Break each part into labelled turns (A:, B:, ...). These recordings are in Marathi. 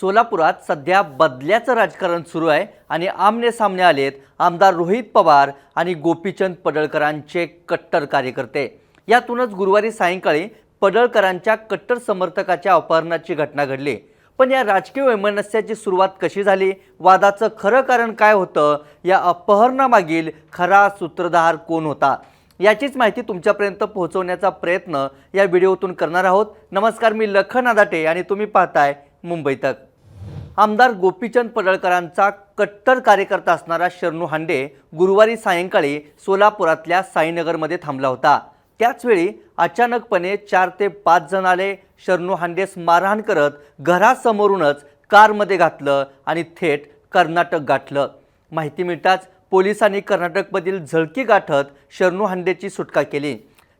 A: सोलापुरात सध्या बदल्याचं राजकारण सुरू आहे आणि आमने सामने आलेत आमदार रोहित पवार आणि गोपीचंद पडळकरांचे कट्टर कार्यकर्ते. यातूनच गुरुवारी सायंकाळी पडळकरांच्या कट्टर समर्थकाच्या अपहरणाची घटना घडली. पण या राजकीय वैमनस्याची सुरुवात कशी झाली? वादाचं खरं कारण काय होतं? या अपहरणामागील खरा सूत्रधार कोण होता? याचीच माहिती तुमच्यापर्यंत पोहोचवण्याचा प्रयत्न या व्हिडिओतून करणार आहोत. नमस्कार मी लखन आदाटे आणि तुम्ही पाहताय मुंबई तक. आमदार गोपीचंद पडळकरांचा कट्टर कार्यकर्ता असणारा शरणू हांडे गुरुवारी सायंकाळी सोलापुरातल्या साईनगरमध्ये थांबला होता. त्याचवेळी अचानकपणे चार ते पाच जण आले. शरणू हांडेस मारहाण करत घरासमोरूनच कारमध्ये घातलं आणि थेट कर्नाटक गाठलं. माहिती मिळताच पोलिसांनी कर्नाटकमधील झळकी गाठत शरणू हांडेची सुटका केली.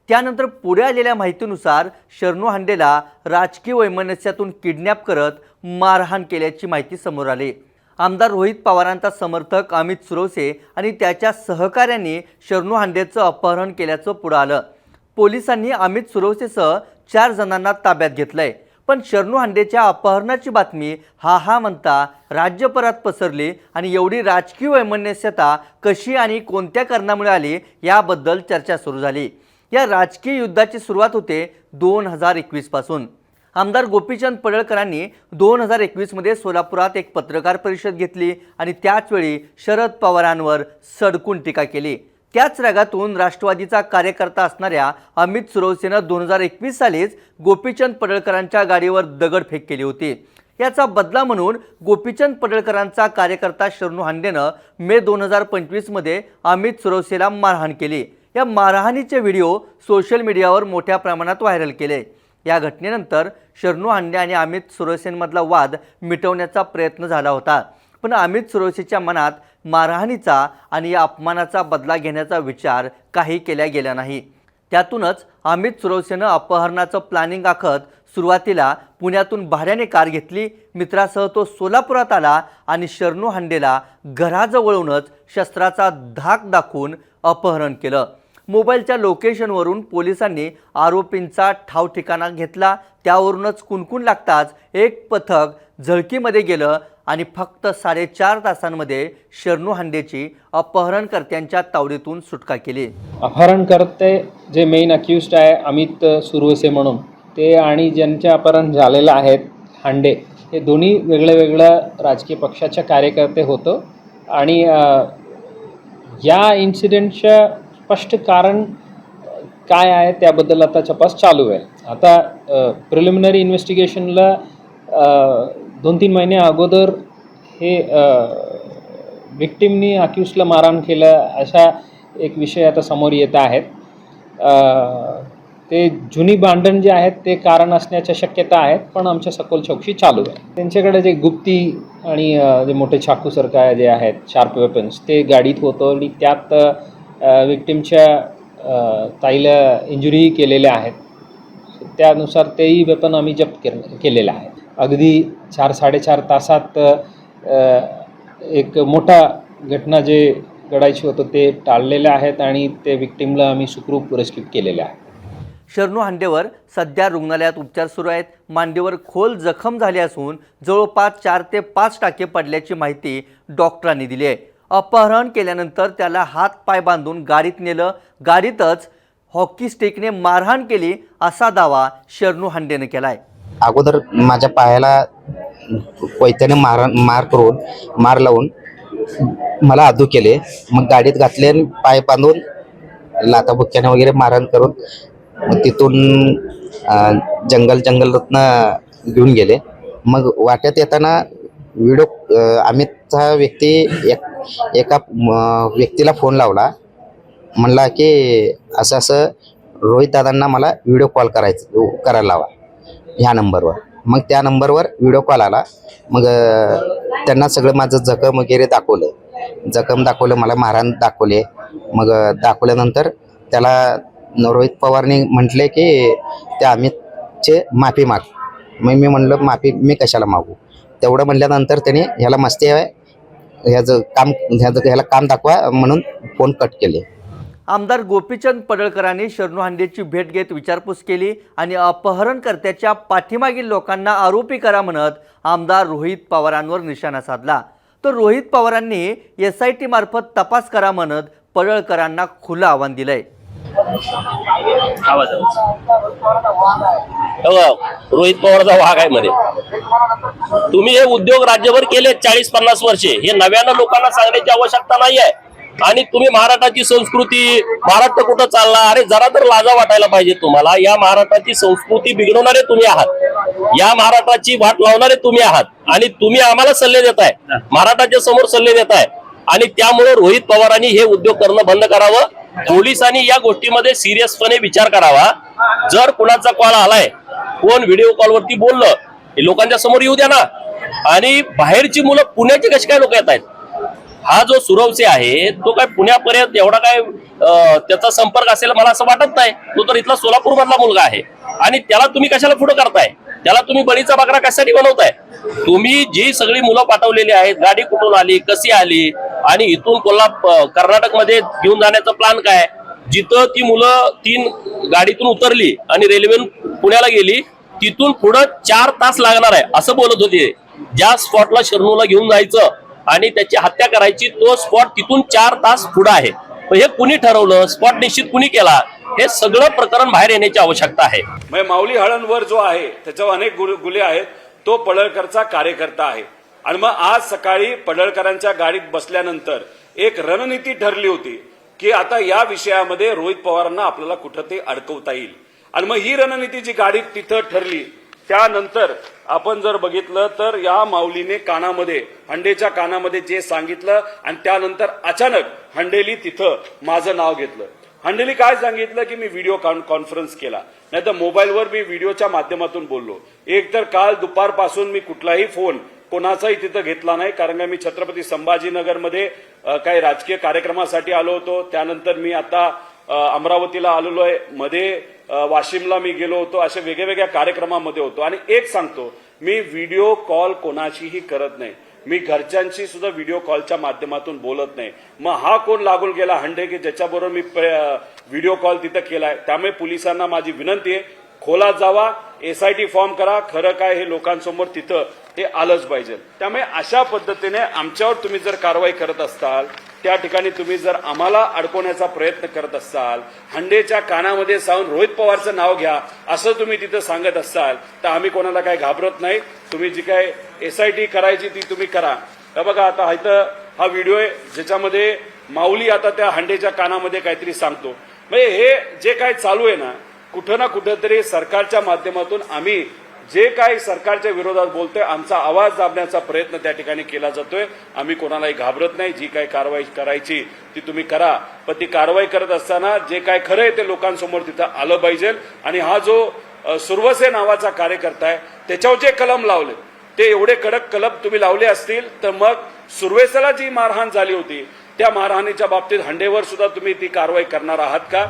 A: त्यानंतर पुढे आलेल्या माहितीनुसार शरणू हांडेला राजकीय वैमनस्यातून किडनॅप करत मारहाण केल्याची माहिती समोर आली. आमदार रोहित पवारांचा समर्थक अमित सुरवसे आणि त्याच्या सहकाऱ्यांनी शरणू हांडेचं अपहरण केल्याचं पुढं आलं. पोलिसांनी अमित सुरवसेसह चार जणांना ताब्यात घेतलंय. पण शरणू हांडेच्या अपहरणाची बातमी हा हा म्हणता राज्यभरात पसरली आणि एवढी राजकीय वैमनस्यता कशी आणि कोणत्या कारणामुळे आली याबद्दल चर्चा सुरू झाली. या राजकीय युद्धाची सुरुवात होते दोन हजार एकवीसपासून आमदार गोपीचंद पडळकरांनी दोन हजार एकवीसमध्ये सोलापुरात एक पत्रकार परिषद घेतली आणि त्याचवेळी शरद पवारांवर सडकून टीका केली. त्याच रागातून राष्ट्रवादीचा कार्यकर्ता असणाऱ्या अमित सुरवसेनं दोन हजार एकवीस सालीच गोपीचंद पडळकरांच्या गाडीवर दगडफेक केली होती. याचा बदला म्हणून गोपीचंद पडळकरांचा कार्यकर्ता शरणू हांडेनं मे दोन हजार पंचवीसमध्ये अमित सुरवसेला मारहाण केली. या मारहाणीचे व्हिडिओ सोशल मीडियावर मोठ्या प्रमाणात व्हायरल केले. या घटनेनंतर शरणू हांडे आणि अमित सुरवसेंमधला वाद मिटवण्याचा प्रयत्न झाला होता. पण अमित सुरोसेच्या मनात मारहाणीचा आणि या अपमानाचा बदला घेण्याचा विचार काही केला गेला नाही. त्यातूनच अमित सुरवसेनं अपहरणाचं प्लॅनिंग आखत सुरुवातीला पुण्यातून भाड्याने कार घेतली. मित्रासह तो सोलापुरात आला आणि शरणू हांडेला घराजवळूनच शस्त्राचा धाक दाखवून अपहरण केलं. मोबाईलच्या लोकेशनवरून पोलिसांनी आरोपींचा ठाव ठिकाणा घेतला. त्यावरूनच कुणकुण लागताच एक पथक झळकीमध्ये गेलं आणि फक्त साडेचार तासांमध्ये शरणू हांडेची अपहरणकर्त्यांच्या तावडीतून सुटका केली.
B: अपहरणकर्ते जे मेन अक्युस्ट आहे अमित सुरवसे म्हणून ते आणि ज्यांचे अपहरण झालेलं आहेत हांडे हे दोन्ही वेगळ्या वेगळ्या राजकीय पक्षाच्या कार्यकर्ते होतं. आणि या इन्सिडेंटच्या स्पष्ट कारण काय आहे त्याबद्दल आता तपास चालू आहे. आता प्रिलिमिनरी इन्व्हेस्टिगेशनला दोन तीन महिने अगोदर हे विक्टिमनी अक्युजला मारहाण केलं अशा एक विषय आता समोर येत आहेत. ते जुनी भांडण जे आहेत ते कारण असण्याच्या शक्यता आहेत पण आमच्या सखोल चौकशी चालू आहे. त्यांच्याकडे जे गुप्ती आणि जे मोठे छाकूसारखा जे आहेत शार्प वेपन्स ते गाडीत होतं आणि त्यात विक्टिमच्या ताईला इंजुरीही केलेल्या आहेत. त्यानुसार तेही वेपन आम्ही जप्त के केलेलं आहे. अगदी चार साडेचार तासात एक मोठा घटना जे घडायची होतं ते टाळलेलं आहेत आणि ते विक्टिमला आम्ही सुखरूप रेस्क्यू केलेलं आहे.
A: शरणू हांडेवर सध्या रुग्णालयात उपचार सुरू आहेत. मांडीवर खोल जखम झाली असून जवळपास चार ते पाच टाके पडल्याची माहिती डॉक्टरांनी दिली आहे. अपहरण केल्यानंतर त्याला हात पाय बांधून गाडीत नेलं. गाडीतच हॉकी स्टिकने मारहाण केली असा दावा शरणू हांडेनं केला आहे
C: अगोदर माझ्या पायाला कोयत्याने मार मार करून मार लावून मला आदू केले. मग गाडीत घातले आणि पाय बांधून लाथाबुक्क्याने वगैरे मारहाण करून मग तिथून जंगल जंगल रत्न घेऊन गेले. मग वाट्यात येताना व्हिडिओ अमित अमितचा व्यक्ती एक एका म, व्यक्तीला फोन लावला. म्हणला की असं असं रोहित दादांना मला व्हिडिओ कॉल करायचं करायला लावा ह्या नंबरवर मग त्या नंबरवर व्हिडिओ कॉल आला. मग त्यांना सगळं माझं जखम वगैरे दाखवलं. जखम दाखवलं मला मारहाण दाखवले. मग दाखवल्यानंतर त्याला रोहित पवारने म्हटले की त्या अमितचे माफी माग. मग मी म्हणलं माफी मी कशाला मागू? तेवढं म्हणल्यानंतर त्याने ह्याला मस्ती आहे ह्याचं काम ह्याचं ह्याला काम दाखवा म्हणून फोन कट केले.
A: आमदार गोपीचंद पडळकरांनी शरणू हांडेची भेट घेत विचारपूस केली आणि अपहरणकर्त्याच्या पाठीमागील लोकांना आरोपी करा म्हणत आमदार रोहित पवारांवर निशाणा साधला. तर रोहित पवारांनी एस आय टी मार्फत तपास करा म्हणत पडळकरांना खुलं आव्हान दिलंय.
D: आवाज हो, रोहित पवारचा वाघ आहे मध्ये. तुम्ही हे उद्योग राज्यभर केले चाळीस पन्नास वर्षे. हे नव्यानं लोकांना सांगण्याची आवश्यकता नाही आहे. आणि तुम्ही महाराष्ट्राची संस्कृती महाराष्ट्र कुठं चालला? अरे जरा तर लाजा वाटायला पाहिजे तुम्हाला. या महाराष्ट्राची संस्कृती बिघडवणारे तुम्ही आहात. या महाराष्ट्राची वाट लावणारे तुम्ही आहात. आणि तुम्ही आम्हाला सल्ले देताय. महाराष्ट्राच्या समोर सल्ले देताय. आणि त्यामुळे रोहित पवारांनी हे उद्योग करणं बंद करावं. पोलिसांनी या गोष्टीमध्ये सिरियसपणे विचार करावा. जर कुणाचा कॉल आलाय कोण व्हिडिओ कॉलवरती बोललं हे लोकांच्या समोर येऊ द्या ना. आणि बाहेरची मुलं पुण्याची कशी काय लोक येत आहेत? हा जो सुरवसे आहे तो काय पुण्यापर्यंत एवढा काय त्याचा संपर्क असेल मला असं वाटत नाही. तो तर इथला सोलापूर मधला मुलगा आहे. आणि त्याला तुम्ही कशाला पुढे करताय? त्याला तुम्ही बळीचा बकरा कशासाठी बनवताय? तुम्ही जी सगळी मुलं पाठवलेली आहेत गाडी कुठून आली कशी आली आणि इथून कोल्हापूर कर्नाटकमध्ये घेऊन जाण्याचा प्लान काय? जिथं ती मुलं तीन गाडीतून उतरली आणि रेल्वे पुण्याला गेली तिथून पुढं चार तास लागणार आहे असं बोलत होते. ज्या स्पॉटला शरणूला घेऊन जायचं आणि त्याची हत्या करायची तो स्पॉट तिथून चार तास पुढं आहे. हे कुणी ठरवलं? स्पॉट निश्चित कुणी केला? हे सगळं प्रकरण बाहेर येण्याची आवश्यकता आहे.
E: माऊली हळणवर जो आहे त्याच्यावर अनेक गुल- गुन्हे आहेत. तो पडळकरचा कार्यकर्ता आहे. आणि मग आज सकाळी पडळकरांच्या गाडीत बसल्यानंतर एक रणनीती ठरली होती की आता या विषयामध्ये रोहित पवारांना आपल्याला कुठं ते अडकवता येईल. आणि मग ही रणनीती जी गाडीत तिथं ठरली त्यानंतर आपण जर बघितलं तर या माऊलीने कानामध्ये हंडेच्या कानामध्ये जे सांगितलं आणि त्यानंतर अचानक हंडेली तिथं माझं नाव घेतलं. हंडेली काय सांगितलं की मी व्हिडिओ कॉन्फरन्स केला. नाही तर मोबाईलवर मी व्हिडिओच्या माध्यमातून बोललो. एक तर काल दुपारपासून मी कुठलाही फोन कोणाचाही तिथं घेतला नाही कारण का मी छत्रपती संभाजीनगरमध्ये काही राजकीय कार्यक्रमासाठी आलो होतो. त्यानंतर मी आता अमरावतीला आलेलो आहे. मध्ये वाशिमला मी गेलो होतो. अशा वेगवेगळ्या कार्यक्रमामध्ये होतो. आणि एक सांगतो मी व्हिडिओ कॉल कोणाशीही करत नाही. मी घरच्यांशी सुद्धा व्हिडिओ कॉलच्या माध्यमातून बोलत नाही. मग हा कोण लागून गेला हंडे की ज्याच्याबरोबर मी व्हिडिओ कॉल तिथं केलाय? त्यामुळे पोलिसांना माझी विनंती आहे खोलात जावा एसआयटी फॉर्म करा खरं काय हे लोकांसमोर तिथं हे आलंच पाहिजे. त्यामुळे अशा पद्धतीने आमच्यावर तुम्ही जर कारवाई करत असताल त्या ठिकाणी तुम्ही जर आम्हाला अडकवण्याचा प्रयत्न करत असाल हंडेच्या कानामध्ये सावून रोहित पवारचं नाव घ्या असं तुम्ही तिथं सांगत असाल तर आम्ही कोणाला काही घाबरत नाही. तुम्ही जी काय एसआयटी करायची ती तुम्ही करा. तर बघा आता इथं हा व्हिडिओ आहे ज्याच्यामध्ये माऊली आता त्या हंडेच्या कानामध्ये काहीतरी सांगतो. म्हणजे हे जे काय चालू आहे ना कुठं ना कुठंतरी सरकारच्या माध्यमातून आम्ही जे काही सरकारच्या विरोधात बोलतोय आमचा आवाज दाबण्याचा प्रयत्न त्या ठिकाणी केला जातोय. आम्ही कोणालाही घाबरत नाही. जी काही कारवाई करायची ती तुम्ही करा. पण ती कारवाई करत असताना जे काय खरं आहे ते लोकांसमोर तिथं आलं पाहिजे. आणि हा जो सुरवसे नावाचा कार्यकर्ता आहे त्याच्यावर जे कलम लावले ते एवढे कडक कलम तुम्ही लावले असतील तर मग सुरवेसाला जी मारहाण झाली होती त्या मारहाणीच्या बाबतीत हंडेवर सुद्धा तुम्ही ती कारवाई करणार आहात का?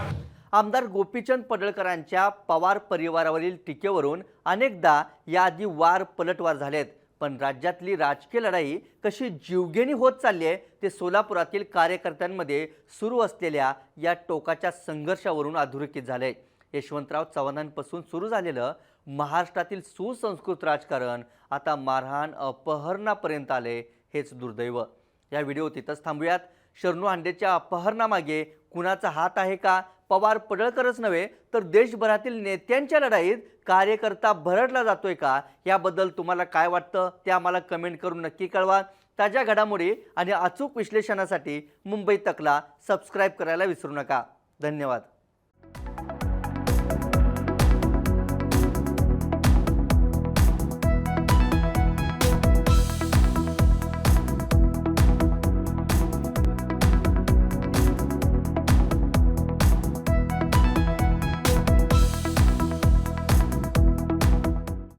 A: आमदार गोपीचंद पडळकरांच्या पवार परिवारावरील टीकेवरून अनेकदा याआधी वार पलटवार झालेत. पण राज्यातली राजकीय लढाई कशी जीवघेणी होत चालली आहे ते सोलापुरातील कार्यकर्त्यांमध्ये सुरू असलेल्या या टोकाच्या संघर्षावरून अधोरेखित झाले यशवंतराव चव्हाणांपासून सुरू झालेलं महाराष्ट्रातील सुसंस्कृत राजकारण आता मारहाण अपहरणापर्यंत आले हेच दुर्दैव. या व्हिडिओ तिथंच थांबूयात. शरणू हांडेच्या अपहरणामागे कुणाचा हात आहे का पवार पडळकरच नव्हे तर देशभरातील नेत्यांच्या लढाईत कार्यकर्ता भरडला जातोय का? याबद्दल तुम्हाला काय वाटतं? ते आम्हाला कमेंट करून नक्की कळवा. ताज्या घडामोडी आणि अचूक विश्लेषणासाठी मुंबई तकला सबस्क्राईब करायला विसरू नका. धन्यवाद.